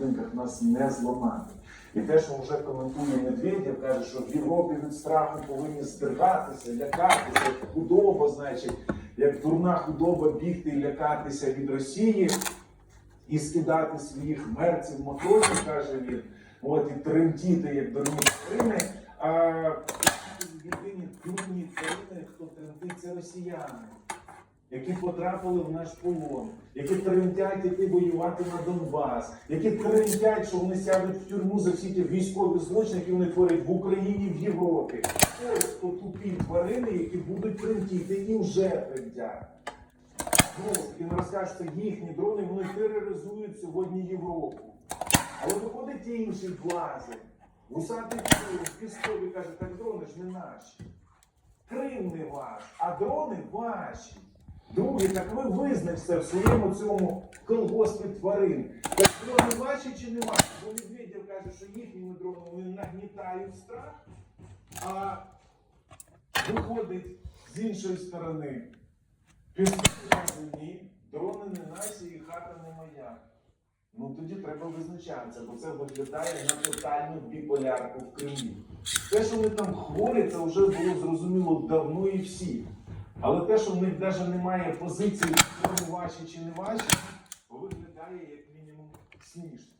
будинках нас не зламати. І те, що вже коментує Медведєв, каже, що в Європі від страху повинні здергатися, лякатися, як худоба, значить, як дурна худоба бігти і лякатися від Росії і скидати своїх мерців моторів, каже він, от і тремтіти, як дурні тварини. А єдині дурні тварини, хто тремтить, це росіяни, які потрапили в наш полон, які тремтять іти воювати на Донбас, які тремтять, що вони сядуть в тюрму за всі ті військові злочини, які вони творять в Україні, в Європі. Ось то тупі тварини, які будуть тремтіти і вже тремтять. І не розкажуть, що їхні дрони вони тероризують сьогодні Європу. Але виходить інший влазить. Вусатий в Піскові каже, так дрони ж не наші. Крим не ваш, а дрони ваші. Друге, так ви визнався в своєму цьому колгоспі тварин. Так дрони ваші чи не ваші? Бо Медведєв каже, що їхніми дронами нагнітають страх, а виходить з іншої сторони. Піскові каже, ні, дрони не наші і хата не моя. Ну тоді треба визначатися, бо це виглядає на тотальну біполярку в Кремлі. Те, що вони там хворі, це вже було зрозуміло давно і всі. Але те, що в них навіть немає позиції, вони ваші чи не ваші, виглядає як мінімум смішно.